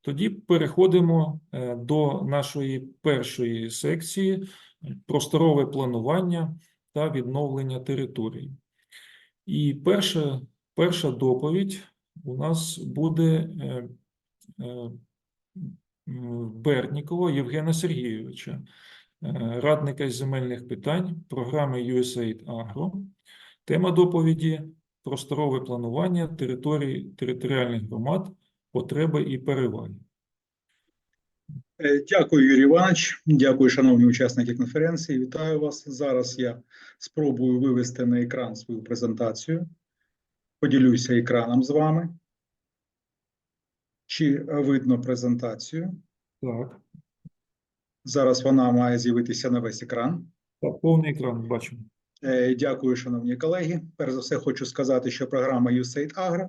Тоді переходимо е, до нашої першої секції просторове планування та відновлення територій. І перша, перша доповідь у нас буде е, е, Бернікова Євгена Сергійовича, радника із земельних питань програми USAID Agro. Тема доповіді просторове планування територій територіальних громад, потреби і переваги. Е, Дякую, Юрій Іванович. Дякую, шановні учасники конференції. Вітаю вас. Зараз я спробую вивести на екран свою презентацію. Поділюся екраном з вами. Чи видно презентацію? Так, Зараз вона має з'явитися на весь екран. так, повний екран бачимо. Е, Дякую, шановні колеги. Перш за все, хочу сказати, що програма USAID Agro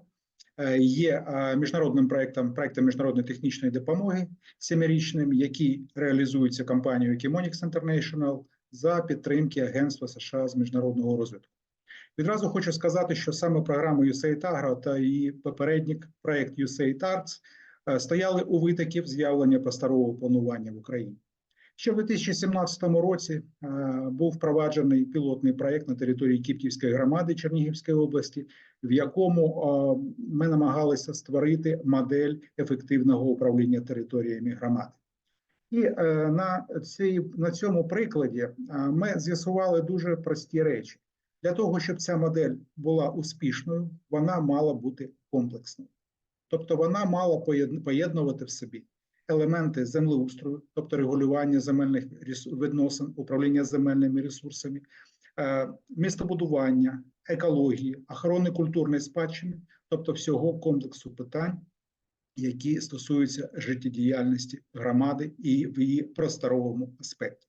є е, міжнародним проектом, проектом міжнародної технічної допомоги семирічним, який реалізується компанією Ecomonix International за підтримки Агентства США з міжнародного розвитку. Відразу хочу сказати, що саме програма USAID Agro та її попередник проект USAID Arts е, стояли у витоків з'явлення просторового планування в Україні. Ще в 2017 році е, був впроваджений пілотний проєкт на території Кіптівської громади Чернігівської області, в якому е, ми намагалися створити модель ефективного управління територіями громади. І е, на, цій, на цьому прикладі ми з'ясували дуже прості речі. Для того, щоб ця модель була успішною, вона мала бути комплексною. Тобто вона мала поєд- поєднувати в собі елементи землеустрою, тобто регулювання земельних відносин, управління земельними ресурсами, е, містобудування, екології, охорони культурної спадщини, тобто всього комплексу питань, які стосуються життєдіяльності громади і в її просторовому аспекті.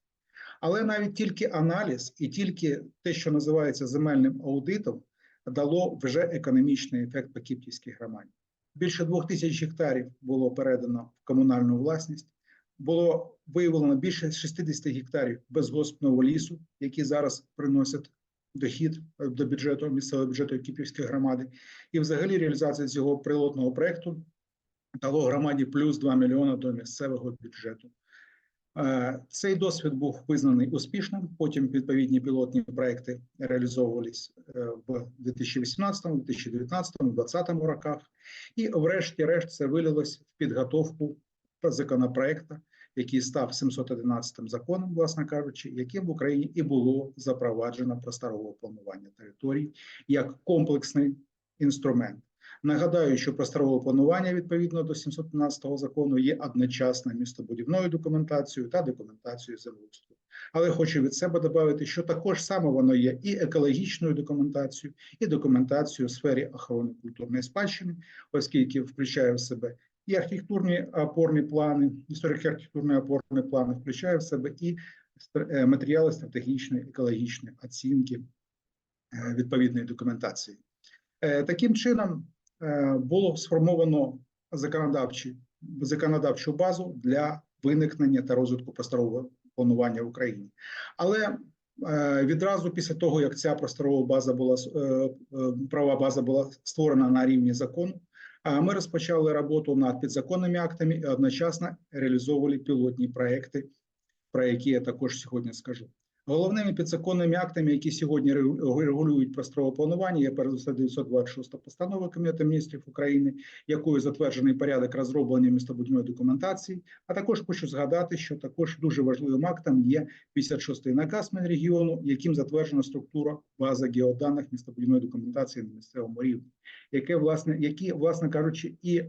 Але навіть тільки аналіз і тільки те, що називається земельним аудитом, дало вже економічний ефект по Кіптівській громаді. Більше двох тисяч гектарів було передано в комунальну власність. Було виявлено більше 60 гектарів безгоспного лісу, які зараз приносять дохід до бюджету місцевого бюджету Кіпівської громади. І взагалі реалізація цього прилотного проекту дало громаді плюс 2 мільйони до місцевого бюджету. Е, Цей досвід був визнаний успішним. Потім відповідні пілотні проекти реалізовувались е, в 2018, 2019, 2020 роках. І, врешті-решт, це вилилось в підготовку законопроекту, який став 711 законом, власне кажучи, яким в Україні і було запроваджено просторове планування територій як комплексний інструмент. Нагадаю, що просторове планування відповідно до 715 закону є одночасно містобудівною документацією та документацією землеустрою. Але хочу від себе додати, що також саме воно є і екологічною документацією, і документацією у сфері охорони культурної спадщини, оскільки включає в себе і архітектурні опорні плани, історико-архітектурні опорні плани, включає в себе і е, матеріали стратегічної екологічної оцінки е, відповідної документації. Е, Таким чином було сформовано законодавчі, законодавчу базу для виникнення та розвитку просторового планування в Україні. Але е, відразу після того, як ця просторова база була е, е, права база була створена на рівні закону, ми розпочали роботу над підзаконними актами і одночасно реалізовували пілотні проекти, про які я також сьогодні скажу. Головними підзаконними актами, які сьогодні регу- регулюють просторове планування, є за 926 постанова Кабінету міністрів України, якою затверджений порядок розроблення містобудівної документації. А також хочу згадати, що також дуже важливим актом є 56-й наказ Мінрегіону, яким затверджена структура бази геоданих містобудівної документації на місцевому рівні, яке власне, які, власне кажучи, і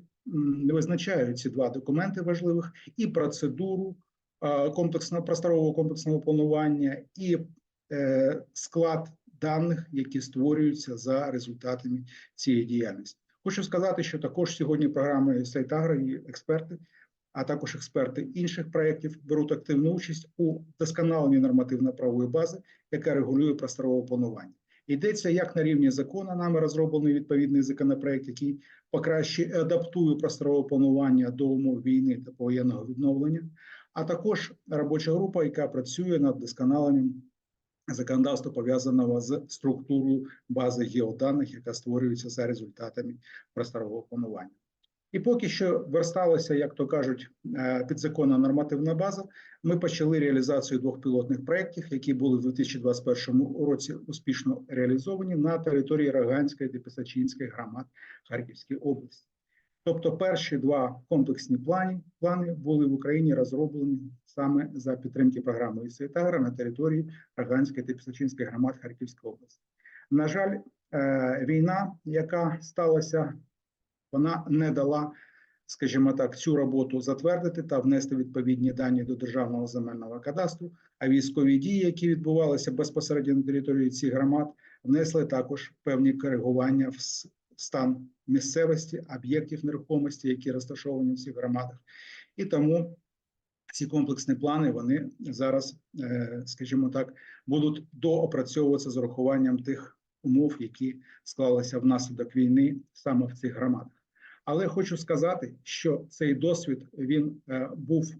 визначають ці два документи важливих і процедуру е, комплексного просторового комплексного планування і е, склад даних, які створюються за результатами цієї діяльності. Хочу сказати, що також сьогодні програми Сайтагра і експерти, а також експерти інших проєктів беруть активну участь у вдосконаленні нормативно-правової бази, яка регулює просторове планування. Йдеться як на рівні закону, нами розроблений відповідний законопроект, який покраще адаптує просторове планування до умов війни та повоєнного відновлення, а також робоча група, яка працює над вдосконаленням законодавства пов'язаного з структурою бази геоданих, яка створюється за результатами просторового планування. І поки що версталася, як то кажуть, е, підзаконна нормативна база. Ми почали реалізацію двох пілотних проєктів, які були в 2021 році успішно реалізовані на території Роганської та Писачинської громад Харківської області. Тобто, перші два комплексні плани, плани були в Україні розроблені саме за підтримки програми «Ісвітагра» на території Роганської та Пісочинської громад Харківської області. На жаль, е, війна, яка сталася, вона не дала, скажімо так, цю роботу затвердити та внести відповідні дані до державного земельного кадастру. А військові дії, які відбувалися безпосередньо на території цих громад, внесли також певні коригування в стан місцевості, об'єктів нерухомості, які розташовані в цих громадах. І тому ці комплексні плани вони зараз, е, скажімо так, будуть доопрацьовуватися з урахуванням тих умов, які склалися внаслідок війни саме в цих громадах. Але хочу сказати, що цей досвід він е, був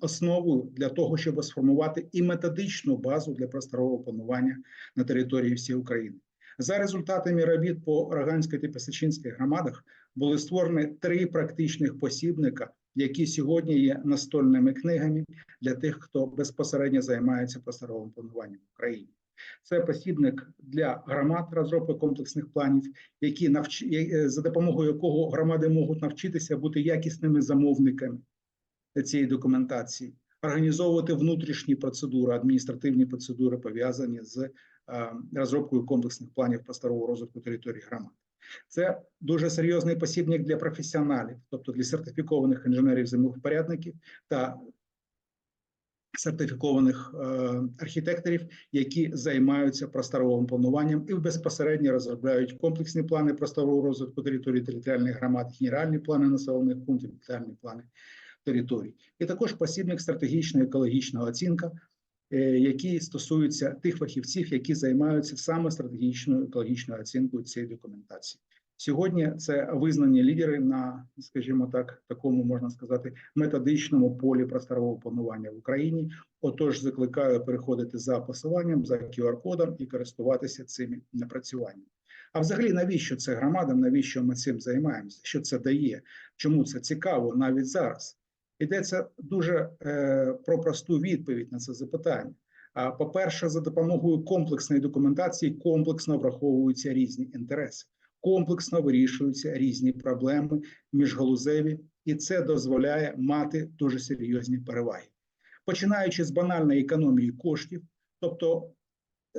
основою для того, щоб сформувати і методичну базу для просторового планування на території всієї України. За результатами робіт по Роганській та Пісачинській громадах були створені три практичних посібника, які сьогодні є настольними книгами для тих, хто безпосередньо займається просторовим плануванням в Україні. Це посібник для громад розробки комплексних планів, які навч... е, за допомогою якого громади можуть навчитися бути якісними замовниками цієї документації, організовувати внутрішні процедури, адміністративні процедури пов'язані з розробкою комплексних планів просторового розвитку території громад. Це дуже серйозний посібник для професіоналів, тобто для сертифікованих інженерів землевпорядників та сертифікованих е, архітекторів, які займаються просторовим плануванням і безпосередньо розробляють комплексні плани просторового розвитку території територіальних громад, генеральні плани населених пунктів, детальні плани територій. І також посібник стратегічна екологічна оцінка, е, які стосуються тих фахівців, які займаються саме стратегічною екологічною оцінкою цієї документації. Сьогодні це визнані лідери на, скажімо так, такому можна сказати, методичному полі просторового планування в Україні. Отож, закликаю переходити за посиланням за QR-кодом і користуватися цими напрацюваннями. А взагалі, навіщо це громадам? Навіщо ми цим займаємося? Що це дає? Чому це цікаво навіть зараз? Йдеться дуже е, про просту відповідь на це запитання. А по-перше, за допомогою комплексної документації комплексно враховуються різні інтереси, комплексно вирішуються різні проблеми міжгалузеві, і це дозволяє мати дуже серйозні переваги, починаючи з банальної економії коштів, тобто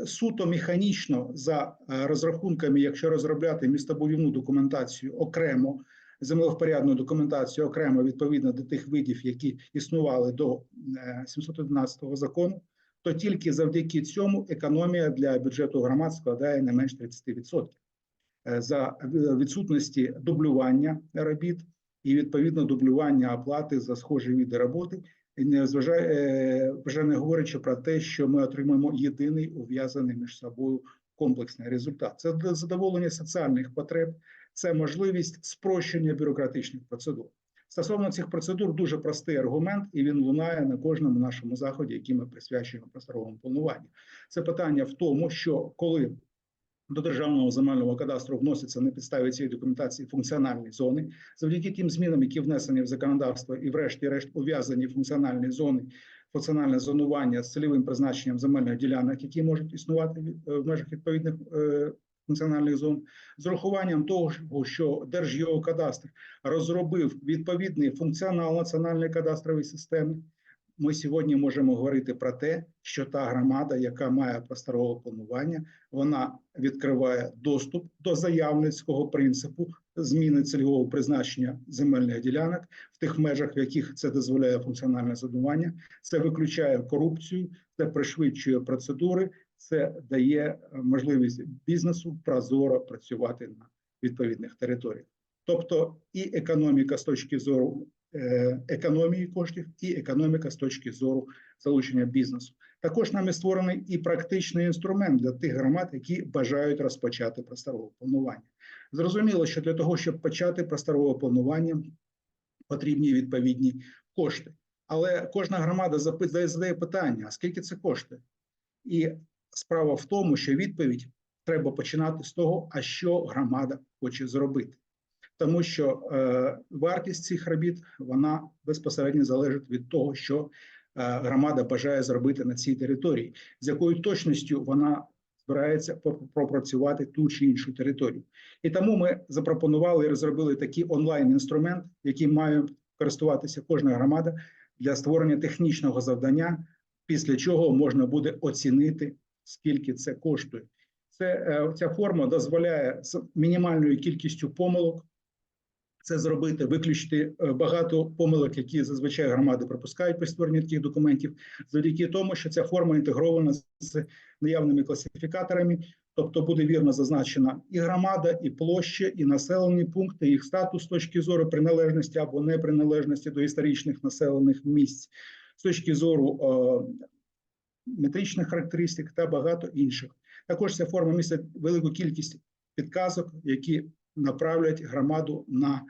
суто механічно за е, розрахунками, якщо розробляти містобудівну документацію окремо землевпорядну документацію окремо відповідно до тих видів, які існували до е, 711 закону, то тільки завдяки цьому економія для бюджету громад складає не менш 30%. Е, За відсутності дублювання робіт і відповідно дублювання оплати за схожі види роботи, не зважає, е, вже не говорячи про те, що ми отримаємо єдиний ув'язаний між собою комплексний результат. Це задоволення соціальних потреб, це можливість спрощення бюрократичних процедур. Стосовно цих процедур дуже простий аргумент, і він лунає на кожному нашому заході, який ми присвячуємо просторовому плануванню. Це питання в тому, що коли до державного земельного кадастру вносяться на підставі цієї документації функціональні зони, завдяки тим змінам, які внесені в законодавство, і, врешті-решт, ув'язані функціональні зони, функціональне зонування з цільовим призначенням земельних ділянок, які можуть існувати е, в межах відповідних функціональних зон, з урахуванням того, що Держгеокадастр розробив відповідний функціонал національної кадастрової системи. Ми сьогодні можемо говорити про те, що та громада, яка має просторове планування, вона відкриває доступ до заявницького принципу зміни цільового призначення земельних ділянок в тих межах, в яких це дозволяє функціональне зонування. Це виключає корупцію, це пришвидшує процедури, це дає е, можливість бізнесу прозоро працювати на відповідних територіях. Тобто і економіка з точки зору е, економії коштів, і економіка з точки зору залучення бізнесу. Також нами створений і практичний інструмент для тих громад, які бажають розпочати просторове планування. Зрозуміло, що для того, щоб почати просторове планування, потрібні відповідні кошти. Але кожна громада задає питання: а скільки це коштує? І справа в тому, що відповідь треба починати з того, а що громада хоче зробити. тому що е, вартість цих робіт вона безпосередньо залежить від того, що е, громада бажає зробити на цій території, з якою точністю вона збирається пропрацювати ту чи іншу територію. І тому ми запропонували і розробили такий онлайн-інструмент, яким має користуватися кожна громада для створення технічного завдання, після чого можна буде оцінити, скільки це коштує. Це е, ця форма дозволяє з мінімальною кількістю помилок це зробити, виключити е, багато помилок, які зазвичай громади пропускають при створенні таких документів, завдяки тому, що ця форма інтегрована з наявними класифікаторами, тобто буде вірно зазначена і громада, і площа, і населені пункти, їх статус з точки зору приналежності або неприналежності до історичних населених місць, з точки зору е, метричних характеристик та багато інших. Також ця форма містить велику кількість підказок, які направлять громаду на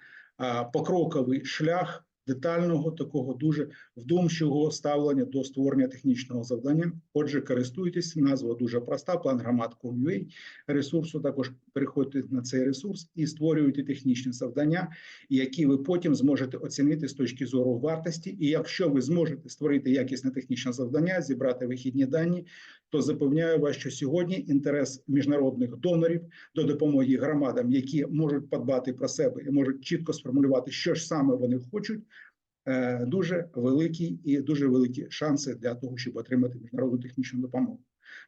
покроковий шлях детального такого дуже вдумчивого ставлення до створення технічного завдання. Отже, користуйтесь, назва дуже проста. План громад.com.ua ресурсу. Також переходьте на цей ресурс і створюйте технічні завдання, які ви потім зможете оцінити з точки зору вартості. І якщо ви зможете створити якісне технічне завдання, зібрати вихідні дані, то запевняю вас, що сьогодні інтерес міжнародних донорів до допомоги громадам, які можуть подбати про себе і можуть чітко сформулювати, що ж саме вони хочуть. е, Дуже великі і дуже великі шанси для того, щоб отримати міжнародну технічну допомогу.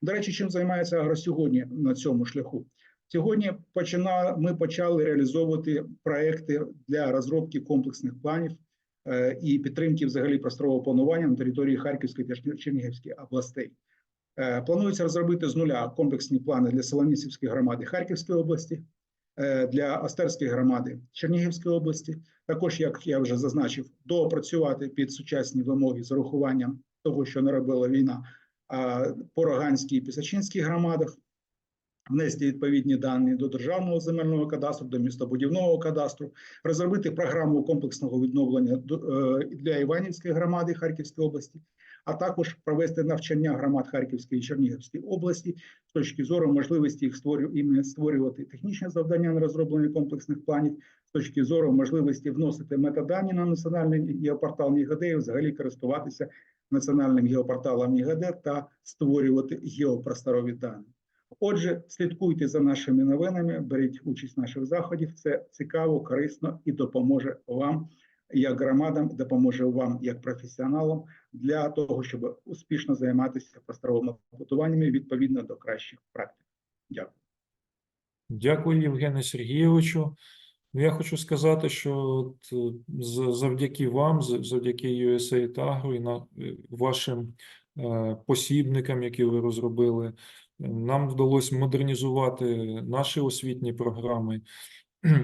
До речі, чим займається агро сьогодні на цьому шляху? Сьогодні почина, ми почали реалізовувати проекти для розробки комплексних планів е, і підтримки взагалі просторового планування на території Харківської та Чернігівської областей. Е, Планується розробити з нуля комплексні плани для Солоніцівської громади Харківської області, е, для Остерської громади Чернігівської області. Також, як я вже зазначив, доопрацювати під сучасні вимоги з урахуванням того, що не робила війна по Роганській і Пісачинській громадах, внести відповідні дані до державного земельного кадастру, до містобудівного кадастру, розробити програму комплексного відновлення е, для Іванівської громади Харківської області, а також провести навчання громад Харківської і Чернігівської області з точки зору можливості їх створювати технічні завдання на розроблення комплексних планів, з точки зору можливості вносити метадані на національний геопортал НІГД і взагалі користуватися національним геопорталом НІГД та створювати геопросторові дані. Отже, слідкуйте за нашими новинами, беріть участь в наших заходів. Це цікаво, корисно і допоможе вам як громадам, допоможе вам як професіоналам для того, щоб успішно займатися просторовими побутуваннями відповідно до кращих практик. Дякую. Дякую, Євгене Сергійовичу. Ну, Я хочу сказати, що от, е, завдяки вам, завдяки USAID Agro і е, вашим е, посібникам, які ви розробили, нам вдалося модернізувати наші освітні програми,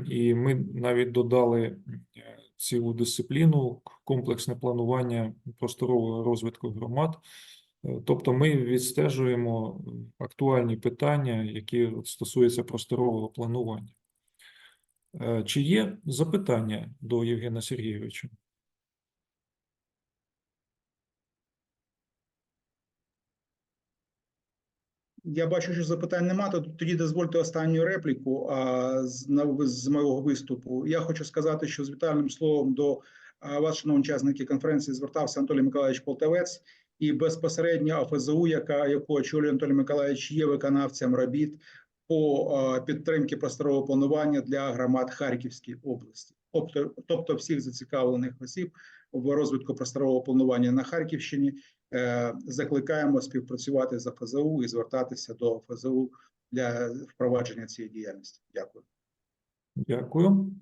і ми навіть додали цілу дисципліну комплексне планування просторового розвитку громад. Е, Тобто ми відстежуємо актуальні питання, які стосуються просторового планування. Е, Чи є запитання до Євгена Сергійовича? Я бачу, що запитань немає. то Тоді дозвольте останню репліку а, з, на- з моєго виступу. Я хочу сказати, що з вітальним словом до вас, шановні учасники конференції, звертався Анатолій Миколаївич Полтавець, і безпосередньо АФЗУ, яка яку очолює Анатолій Миколаївич, є виконавцем робіт по а, підтримки просторового планування для громад Харківської області, тобто, тобто всіх зацікавлених осіб в розвитку просторового планування на Харківщині. Е, закликаємо співпрацювати з ФЗУ і звертатися до ФЗУ для впровадження цієї діяльності. Дякую. Дякую.